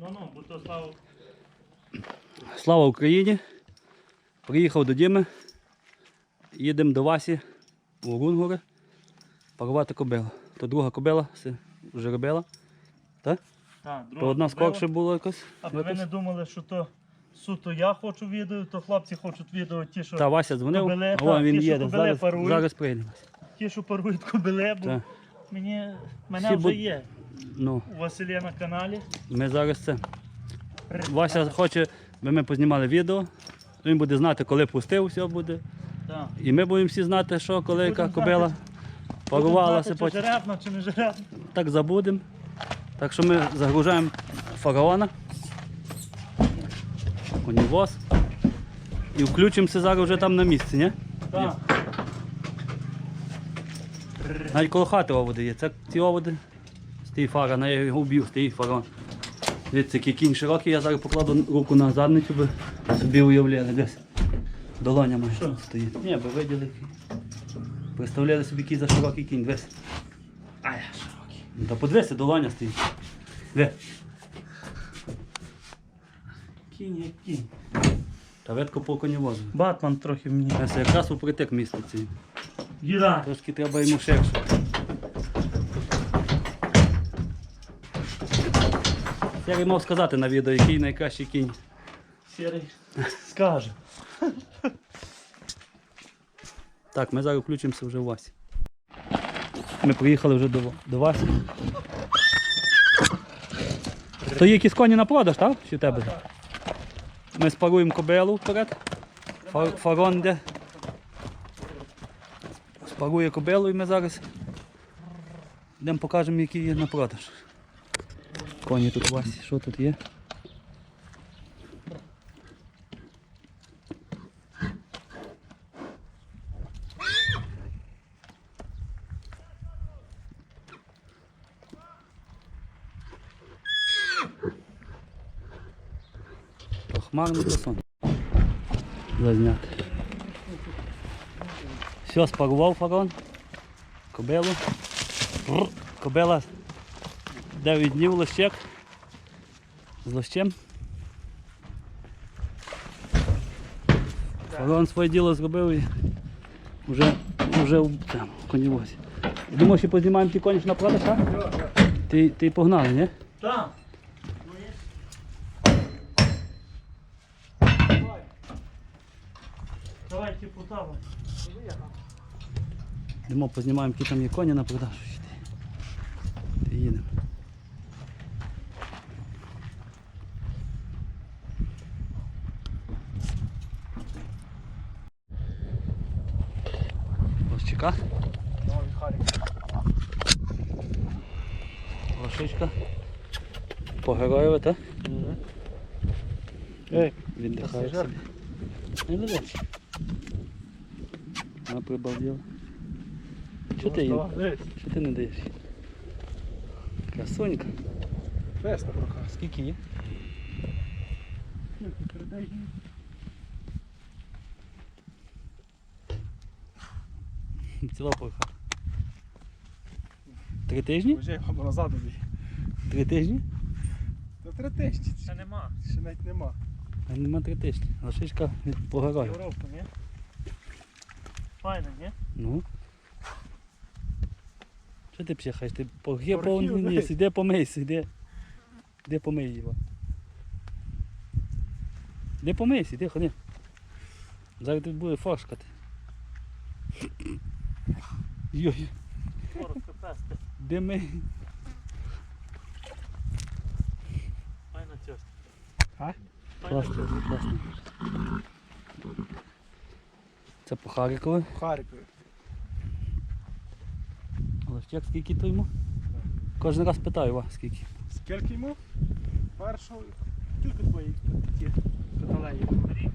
Ну ну, то слава. Слава Україні! Приїхав до Діми. Їдемо до Васі у Рунгури парувати кобилу. То друга кобила вже робила. Так? Так, То одна скорше було якось. Аби ви якось. не думали, що то суто я хочу відео, то хлопці хочуть відео, ті, що, Та Вася дзвонив, Кобиле, о, він ті, що їде. Зараз, парують. зараз прийде. ті, що парують кобиле, бо Так. мені, мене Всі вже буд- є Ну, у Василя на каналі. ми зараз це. Вася хоче, аби ми познімали відео. Він буде знати, коли пустив, все буде. Так. І ми будемо всі знати, що коли яка Будемо кобила знати, парувалася, потім Чи жеребна, чи не жеребна. так забудемо. Так що ми загружаємо фараона. Конівоз. І включимося зараз вже там на місці, ні? Так. Навіть коло хати оводи є. Це ці оводи. Стій фара, на я його вб'ю, стій фараон. Дивіться, який кінь широкий, я зараз покладу руку на задницю, би собі уявляли. Десь. Долоня Що? стоїть. Ні, би виділи. Представляли собі, який за широкий кінь. Дивись. А я широкий. Ну, Та подивися, долоня стоїть. Де? Кінь як кінь. Та ветко по конівозу. Батман трохи мені. Це якраз упротик міститься. Гіра. Трошки треба йому ширше. Я мав сказати на відео, який найкращий кінь. Сірий. Скаже. Так, ми зараз включимося вже в Васі. Ми приїхали вже до, до Васі. То є якісь коні на продаж, так? Чи тебе? Ми спаруємо кобилу вперед. Фар, фарон де. Спарує кобилу і ми зараз йдемо покажемо, які є на продаж. Коні тут у Васі, що тут є? Хмарний красун. Зазняти. Все, спарував фарон. Кобилу. Бррр. Кобила 9 днів лощек. З лощем. Фарон своє діло зробив і вже, вже в там, конівозі. Думав, що познімаємо ті коні що на продаж, а? Ти, ти погнали, ні? Так. Давай типу там. Йдемо познімаємо, які там є коні на продажу. Йди. Ти їдемо. Ось чека, Новий Харік. лошичка. Погероєва, так? Ей, Віддихає собі. Не лежиш. Вона ти їм? Що ти не даєш? Красунька. Феста рука. Скільки є? Ціла порха. Три тижні? Вже або назад. Три тижні? Три. Ще нема. Ще навіть нема. А нема три тижні. Лошичка від погораю. Європа, ні? Файно, ні? Ну. Що ти психаєш? Ти Порхів, повний ніс, іди помийся, іди. Іди помий його. Іди помийся, іди, ходи. Зараз тут буде форшкати. Йой, Коротко феста. де ми? Файна тьость. А? Класно, класно. Це по Харкові. В Харкові. Але як скільки то йому? Кожен раз питаю вас, скільки. Скільки йому? Першого. Тільки твої ті каталеї. Рік.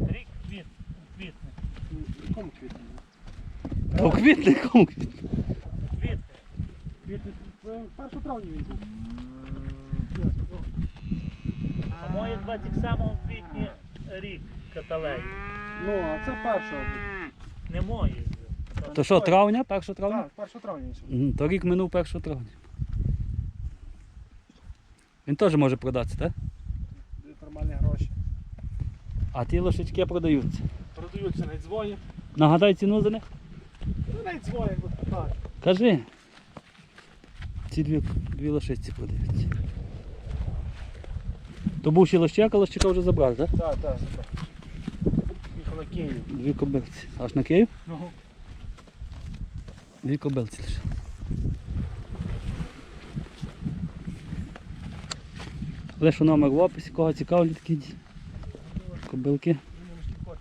Рік квіт. Квітне. В якому квітні? Та у квітні, кому квітні? Квітне. Квітні. Першого травня він був. А моє 27 квітня рік каталей. Ну, а це першого. Не мої. То що, травня? 1 травня? Так, першого травня. Мгм, То рік минув 1 травня. Він теж може продатися, так? Дають нормальні гроші. А ті лошечки продаються. Продаються навіть дзвонять. Нагадай ціну за них. Ну навіть дзвонять, бо так. Кажи. Ці дві, дві лошиці продаються. То був ще лощак, а лощака вже забрав, так? Так, так, забрали. Їхав на Київ. Дві кобилці. Аж на Київ? Ну, Дві кобилці лише. Лише номер в описі, кого цікавлять такі кобилки. він ж не хоче.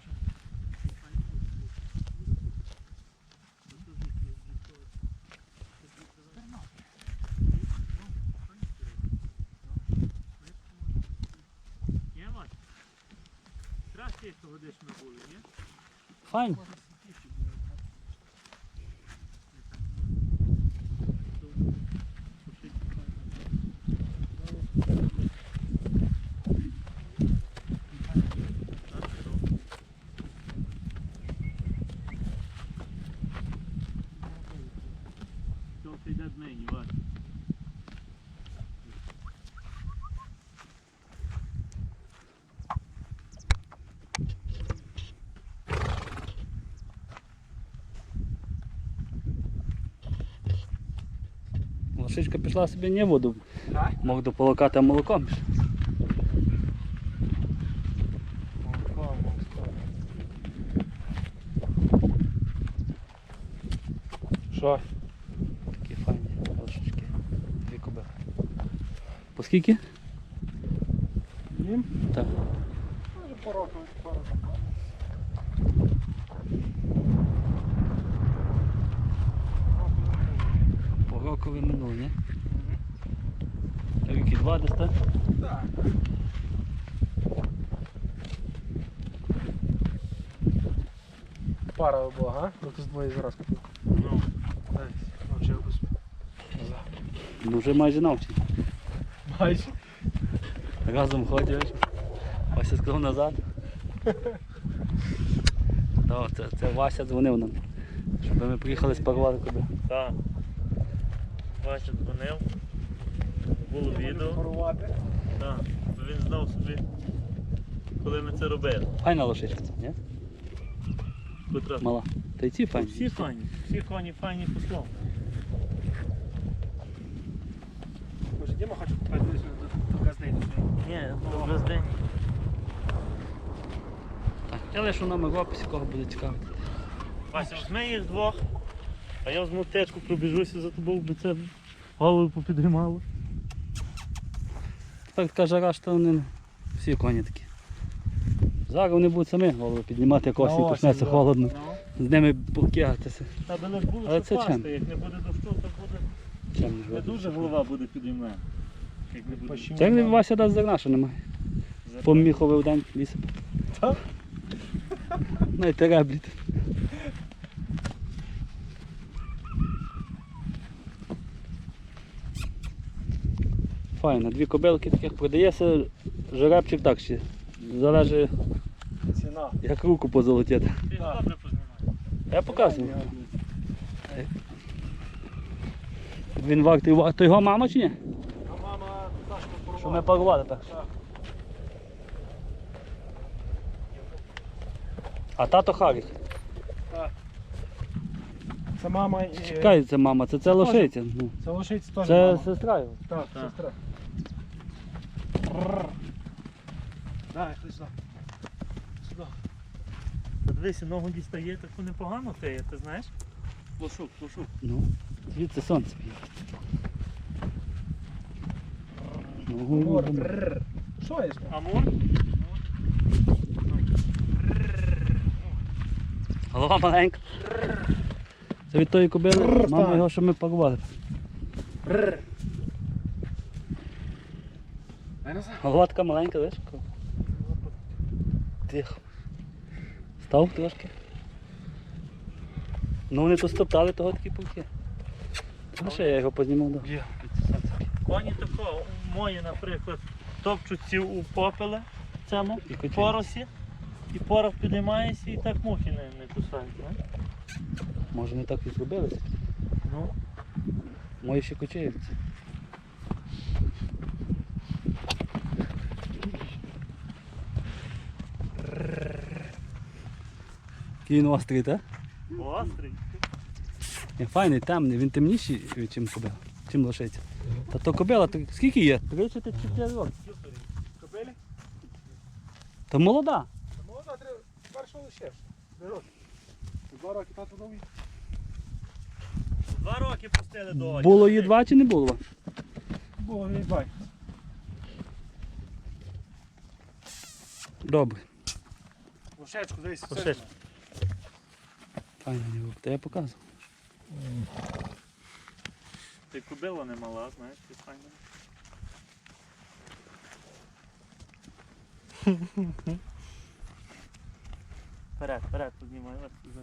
Є, Вась? Краще, як того десь ми були, ні? Файн. Що ти йде нині, Вась? Лошичка пішла собі не воду. Мог дополокати молоком. Що? Такі файні лошички. Дві кобили. По скільки? Їм? Так. Може по року, по року. По рокові минуло, ні? Ріки два десь, так? Так. Пара була, га? Ну ти з двоє зараз купив. Ну, Дай, навчив Ну вже майже навчені. Майже. Разом ходять. Вася сказав назад. Та, це, це Вася дзвонив нам. Щоб ми приїхали спарувати куди. так. Вася дзвонив. Було відео. Так. Бо Він знав собі, коли ми це робили. Файна лошичка це, ні? Котра. Мала. Та й ці файні. Всі файні, всі коні файні послов. Може, Діма хоче купити десь до- до. Ні, ну без. Так, я лишу номер в описі, кого буде цікавити. Вася, візьми їх двох, а я візьму течку, пробіжуся за тобою, бо це голову попідіймало. Так така жара, що вони всі коні такі. Зараз вони будуть самі голову піднімати, як осінь осінь, почнеться холодно. З ними покигатися. Та би лиш було, Але що це чим? як не буде дощу, то буде Чим не не живе. дуже голова буде підіймена. Як не буде. Почему? Це Вася дасть зерна, що немає. Поміховий день лісом. Так? Ну і теребліт. Файно, дві кобилки таких продається, жеребчик так ще. Залежить Ціна. як руку позолотити. Добре. Я показую. Він вартий, ва- то його мама чи ні? А мама Сашка порвала. Що ми парували так. Так. А тато Харік. Це мама і... Чекай, це мама, це це лошиця. Ну, Це лошиці теж це мама. сестра його. Так, Так. сестра. Подивися, ногу дістає, так непогано теє, ти знаєш? Лошук, лошук. Ну, звідси сонце Мор, гу- Що є? Амур? Голова маленька. Це від тої кобили, мама його, що ми назад. Голова така маленька, видиш? Тихо. Став трошки. Ну вони тут стоптали того такі пауки. Ну ще я його познімав до. Коні такого, мої, наприклад, топчуться у попеле цьому І поросі, і порох підіймається і так мухи не, не кусають. Не? Може вони так і зробилися. Ну, Мої ще кочуються. Такий він острий, так? Острий. Файний, темний, він темніший, чим кобила, чим лошиця. Та то кобила, то скільки є? Три чи чотири роки. Кобилі? Та молода. Та Молода, три, першого лише. Два роки тато новий. Два роки пустили до. Було її два чи не було? Було не бай. Добре. Лошечку, дивись. Лошечку. Ніби. Та я показував. Ти кубила не мала, знаєш, ти файна. Вперед, вперед, піднімай вас туди.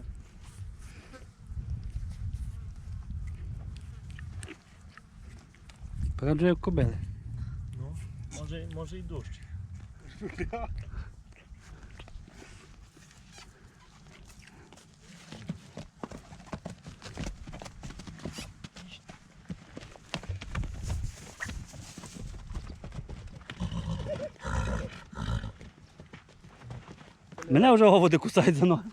Пораджую кобили. Ну, може, може і дощ. Мене вже оводи кусають за ноги.